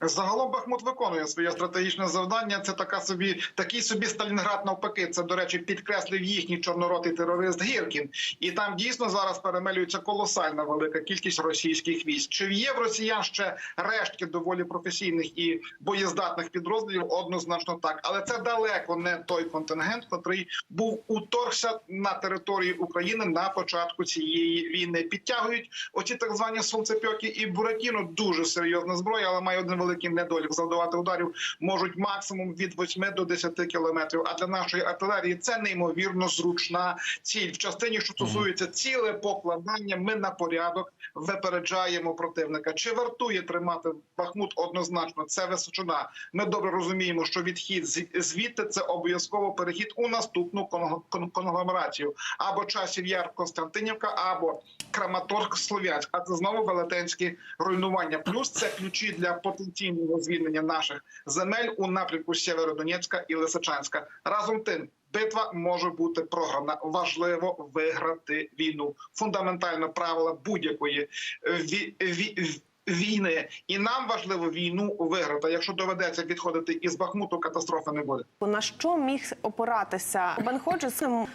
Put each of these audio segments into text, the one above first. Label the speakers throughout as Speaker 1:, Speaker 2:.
Speaker 1: Загалом Бахмут виконує своє стратегічне завдання. Це така собі такий собі Сталінград навпаки. Це до речі, підкреслив їхній чорноротий терорист Гіркін. І там дійсно зараз перемелюється колосальна велика кількість російських військ. Чи є в росіян ще рештки доволі професійних і боєздатних підрозділів? Однозначно так, але це далеко не той контингент, котрий був уторгся на території України на початку цієї війни. Підтягують оці так звані сонцепьоки і Буратіно. Дуже серйозна зброя, але має один великий недолік. Завдавати ударів можуть максимум від 8 до 10 кілометрів. А для нашої артилерії це неймовірно зручна ціль. В частині, що стосується ціле покладання, ми на порядок випереджаємо противника. Чи вартує тримати Бахмут? Однозначно, це височина. Ми добре розуміємо, що відхід звідти це обов'язково перехід у наступну кон- кон- конгломерацію або часів Яр Константинівка, або Краматорськ Слов'янськ. А це знову велетенські руйнування. Плюс це ключі для потенційного звільнення наших земель у напрямку Сєвєродонецька і Лисичанська. Разом тим. Битва може бути програна. Важливо виграти війну. Фундаментально правила будь-якої ві- ві- війни, і нам важливо війну виграти. Якщо доведеться відходити із Бахмуту, катастрофи не буде.
Speaker 2: На що міг опиратися Бен Ходжес, е,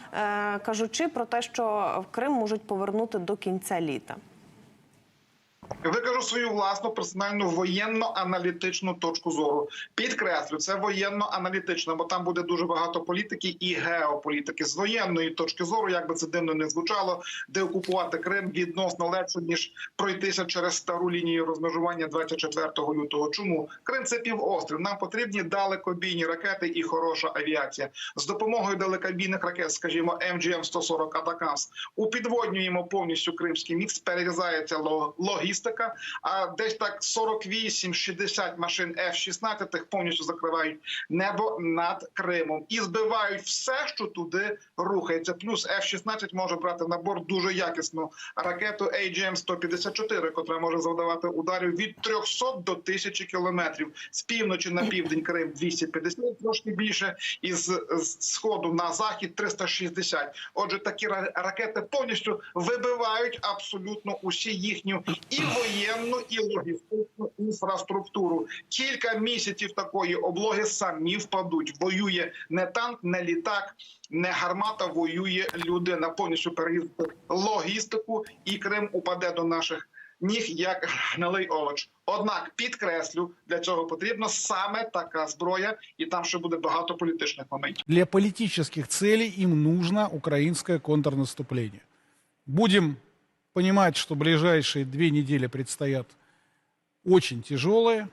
Speaker 2: кажучи про те, що в Крим можуть повернути до кінця літа?
Speaker 1: Викажу свою власну персональну воєнно-аналітичну точку зору. Підкреслю, це воєнно-аналітично, бо там буде дуже багато політики і геополітики. З воєнної точки зору, як би це дивно не звучало, де окупувати Крим відносно легше ніж пройтися через стару лінію розмежування 24 лютого. Чому Крим це півострів? Нам потрібні далекобійні ракети і хороша авіація з допомогою далекобійних ракет, скажімо, МГМ 140 Атакамс, упідводнюємо повністю кримський мікс, перерізається ло- логістика. А десь так 48-60 машин F-16 повністю закривають небо над Кримом і збивають все, що туди рухається. Плюс F-16 може брати на борт дуже якісну ракету AGM-154, котра може завдавати ударів від 300 до 1000 кілометрів з півночі на південь Крим 250, трошки більше, і з, з сходу на захід 360. Отже, такі ракети повністю вибивають абсолютно усі їхню і воєнну, і логістичну інфраструктуру. Кілька місяців такої облоги самі впадуть. Воює не танк, не літак, не гармата. Воює людина. Повністю перерізати логістику, і Крим упаде до наших ніг як гнилий овоч. Однак підкреслю, для цього потрібна саме така зброя, і там ще буде багато політичних моментів.
Speaker 3: Для политических целей им нужно украинское контрнаступление. Будем понимать, что ближайшие две недели предстоят очень тяжелые.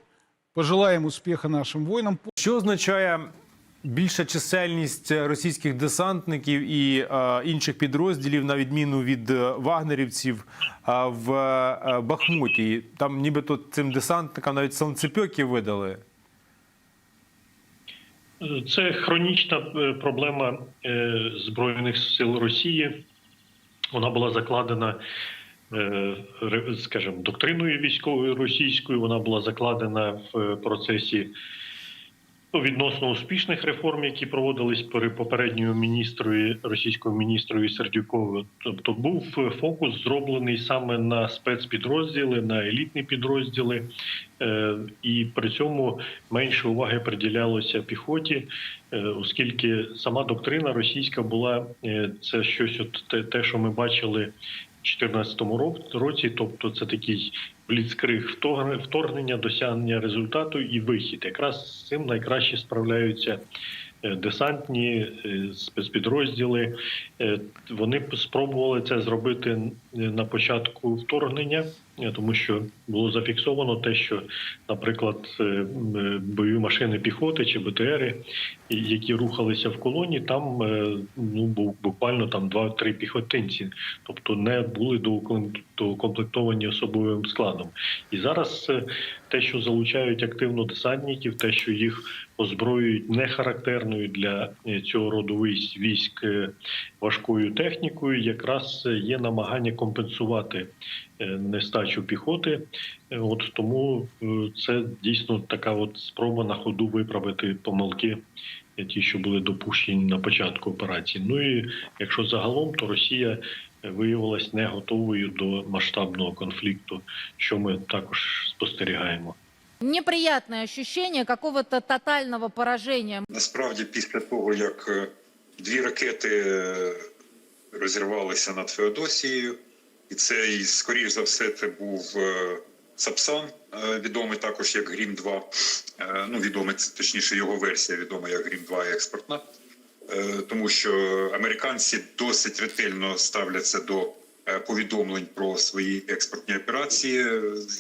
Speaker 3: Пожелаем успеха нашим воинам.
Speaker 4: Що означає більша чисельність російських десантників і е, інших підрозділів, на відміну від е, вагнерівців е, в е, Бахмуті? Там нібито цим десантникам навіть санцепьоки видали.
Speaker 5: Це хронічна е, проблема е, збройних сил Росії. Вона була закладена, е, скажімо, доктриною військовою російською. Вона була закладена в е, процесі відносно успішних реформ, які проводились при попередньою міністрою російською міністрою Сердюковою. Тобто був фокус зроблений саме на спецпідрозділи, на елітні підрозділи, е, і при цьому менше уваги приділялося піхоті, е, оскільки сама доктрина російська була е, це щось, от те, те, що ми бачили. в 2014 ро- році, тобто це такий бліцкриг вторг- вторгнення, досягнення результату і вихід. Якраз з цим найкраще справляються е, десантні е, спецпідрозділи. Е, Вони спробували це зробити на початку вторгнення, е, тому що було зафіксовано те, що, наприклад, е, е, бойові машини піхоти чи БТРи, які рухалися в колоні, там е, ну буквально там 2-3 піхотинці, тобто не були доукомплектовані особовим складом. І зараз е, те, що залучають активно десантників, те, що їх озброюють не характерною для е, цього роду військ, е, важкою технікою, якраз е, є намагання компенсувати е, нестачу піхоти. Е, От тому е, це дійсно така от спроба на ходу виправити помилки, ті, що були допущені на початку операції. Ну і якщо загалом, то Росія виявилась не готовою до масштабного конфлікту, що ми також спостерігаємо.
Speaker 6: Неприятное ощущение какого-то тотального поражения.
Speaker 7: Насправді, після того, як дві ракети розірвалися над Феодосією, і це, і, скоріш за все, це був е, Сапсан, е, відомий також як Грім 2. Е, Ну, відомий, точніше, його версія відома як Грім 2 експортна. Тому що американці досить ретельно ставляться до повідомлень про свої експортні операції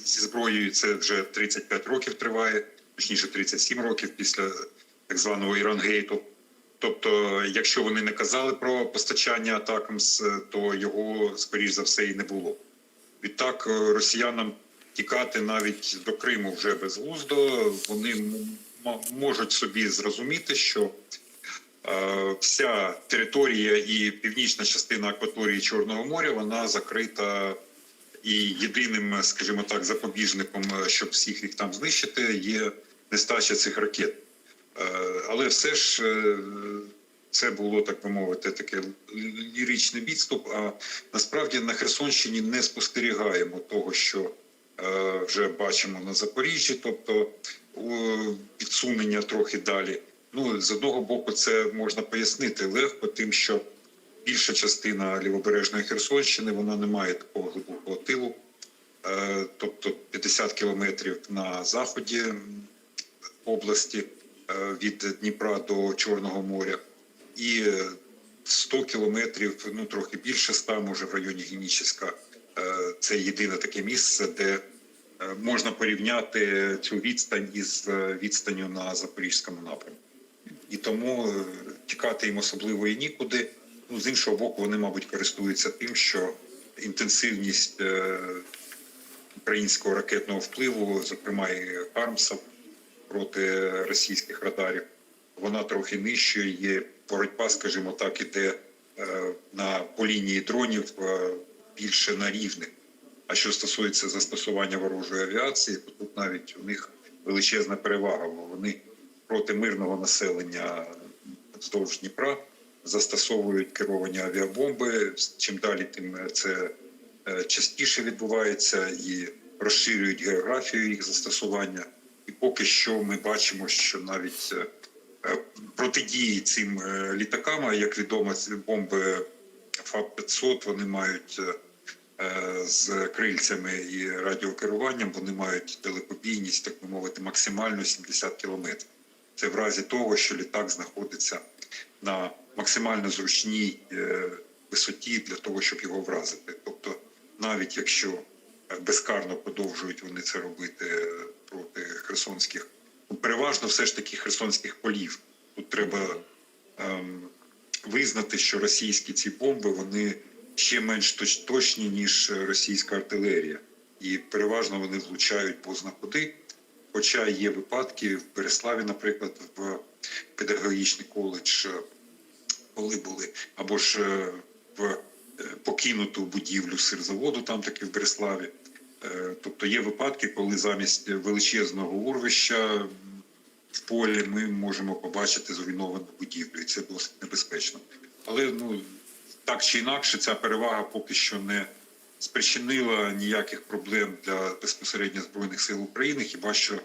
Speaker 7: зі зброєю. Це вже 35 років триває, точніше 37 років після так званого Ірангейту. Тобто, якщо вони не казали про постачання атакамс, то його скоріш за все і не було. Відтак е, росіянам тікати навіть до Криму вже безглуздо. Вони можуть собі зрозуміти, що е, вся територія і північна частина акваторії Чорного моря вона закрита. І єдиним, скажімо так, запобіжником, е, щоб всіх їх там знищити, є нестача цих ракет. Е, Але все ж е, це було так би мовити, таке ліричний відступ. А насправді на Херсонщині не спостерігаємо того, що е, вже бачимо на Запоріжжі, тобто відсунення трохи далі. Ну з одного боку, це можна пояснити легко, тим, що більша частина лівобережної Херсонщини вона не має такого глибокого тилу, тобто 50 кілометрів на заході області від Дніпра до Чорного моря, і е, 100 кілометрів, ну трохи більше 100, може в районі Геніческа. Е, Це єдине таке місце, де е, можна порівняти цю відстань із е, відстанню на запорізькому напрямку. І тому е, тікати їм особливо і нікуди. Ну, з іншого боку, вони, мабуть, користуються тим, що інтенсивність е, українського ракетного впливу, зокрема і Хармса проти російських радарів, вона трохи нижче. Є боротьба, скажімо так, іде е, на по лінії дронів е, більше на рівних. А що стосується застосування ворожої авіації, то тут навіть у них величезна перевага, бо вони проти мирного населення вздовж Дніпра застосовують керовані авіабомби. Чим далі, тим це е, частіше відбувається і розширюють географію їх застосування. Поки що ми бачимо, що навіть е, е, протидії цим е, літакам, як відомо, ці бомби ФАП-500, вони мають з крильцями і радіокеруванням, вони мають далекобійність, так би мовити, максимально 70 кілометрів. Це в разі того, що літак знаходиться на максимально зручній висоті для того, щоб його вразити. Тобто, навіть якщо безкарно продовжують вони це робити проти херсонських, переважно все ж таки херсонських полів. Тут треба ем, визнати, що російські ці бомби вони ще менш точні, ніж російська артилерія, і переважно вони влучають позна куди. Хоча є випадки в Береславі, наприклад, в педагогічний коледж, е, коли були, або ж е, в е, покинуту будівлю сирзаводу, там таки в Береславі. Е, Тобто є випадки, коли замість величезного урвища в полі ми можемо побачити зруйновану будівлю, і це досить небезпечно. Але ну так чи інакше, ця перевага поки що не спричинила ніяких проблем для безпосередньо збройних сил України, хіба що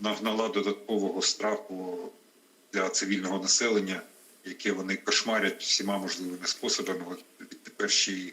Speaker 7: нагнала додаткового страху для цивільного населення, яке вони кошмарять всіма можливими способами, от тепер ще й